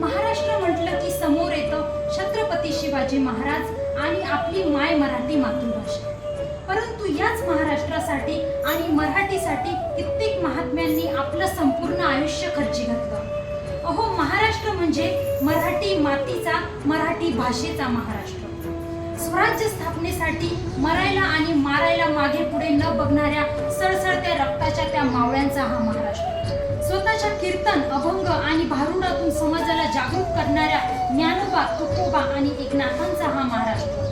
महाराष्ट्र म्हटलं की समोर येतं छत्रपती शिवाजी महाराज आणि आपली माय मराठी मातृभाषा. परंतु याच महाराष्ट्रासाठी आणि मराठीसाठी कित्येक महात्म्यांनी आपलं संपूर्ण आयुष्य खर्ची घातलं. अहो महाराष्ट्र म्हणजे मराठी मातीचा मराठी भाषेचा महाराष्ट्र. स्वराज्य स्थापनेसाठी मरायला आणि मारायला मागे पुढे न बघणाऱ्या सळसळत्या रक्ताच्या त्या मावळ्यांचा हा महाराष्ट्र. स्वतःच्या कीर्तन अभंग आणि भारुडातून समाजाला जागरूक करणाऱ्या ज्ञानोबा तुकोबा आणि एकनाथांचा हा महाराष्ट्र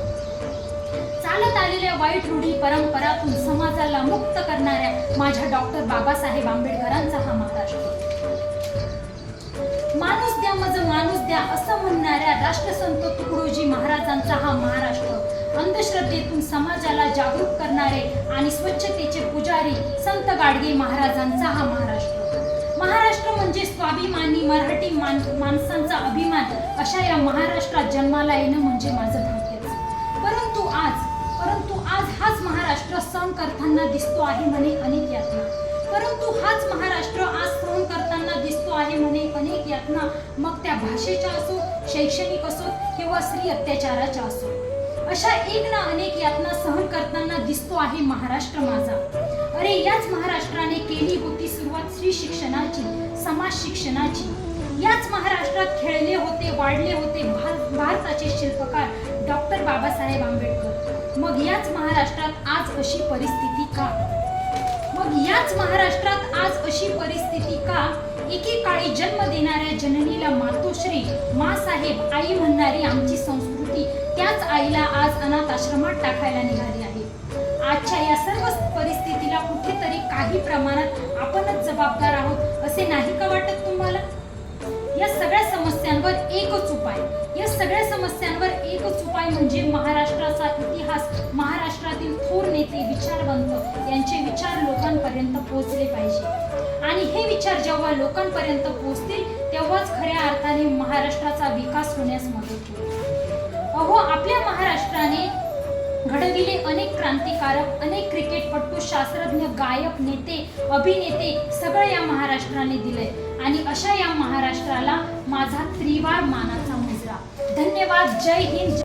चालत आलेल्या वाईट रूढी परंपरातून समाजाला मुक्त करणाऱ्या माझ्या डॉक्टर बाबासाहेब आंबेडकरांचा हा महाराष्ट्र माणूस द्या मज माणूस द्या असं म्हणणाऱ्या राष्ट्रसंत तुकडोजी महाराजांचा हा महाराष्ट्र अंधश्रद्धेतून समाजाला जागरूक करणारे आणि स्वच्छतेचे पुजारी संत गाडगे महाराजांचा हा महाराष्ट्र महाराष्ट्र. म्हणजे स्वाभिमानी मराठी मान माणसांचा अभिमान अशा या महाराष्ट्रात जन्माला येणं म्हणजे माझं भाग्यच. परंतु आज परंतु आज हाच महाराष्ट्र सहन करताना दिसतो आहे म्हणे अनेक यातना. परंतु हाच महाराष्ट्र आज सण करताना दिसतो आहे म्हणे अनेक यातना. मग त्या भाषेच्या असो शैक्षणिक असो किंवा स्त्री अत्याचाराच्या असो. अशा एक ना अनेक यातना सहन करताना दिसतो आहे महाराष्ट्र माझा. अरे याच महाराष्ट्राने केली होती सुरुवात स्त्री शिक्षणाची. समाज शिक्षणाची याच महाराष्ट्रात खेळले होते वाढले होते भारताचे शिल्पकार डॉक्टर बाबासाहेब आंबेडकर. मग याच महाराष्ट्रात आज अशी परिस्थिती का? मग याच महाराष्ट्रात आज अशी परिस्थिती का? एकेकाळी जन्म देणाऱ्या जननीला मातोश्री मासाहेब आई म्हणणारी आमची संस्कृती त्याच आईला आज अनाथ आश्रमात टाकायला निघाली आहे. आजच्या या सर्व काही प्रमाणात आपणच जबाबदार आहोत असे नाही का वाटत तुम्हाला? या सगळ्या समस्यांवर एकच उपाय. या सगळ्या समस्यांवर एकच उपाय म्हणजे महाराष्ट्राचा इतिहास महाराष्ट्रातील थोर नेते विचारवंत यांचे विचार लोकांपर्यंत पोहोचले पाहिजे. आणि हे विचार जेव्हा लोकांपर्यंत पोहोचतील तेव्हाच खऱ्या अर्थाने महाराष्ट्राचा विकास होण्यास मदत होईल. अहो आपल्या महाराष्ट्राने घडविले अनेक क्रांतिकारक अनेक क्रिकेटपटू शास्त्रज्ञ गायक नेते अभिनेते सगळं या महाराष्ट्राने दिलंय आणि अशा या महाराष्ट्राला माझा त्रिवार मानाचा मुजरा. धन्यवाद. जय हिंद.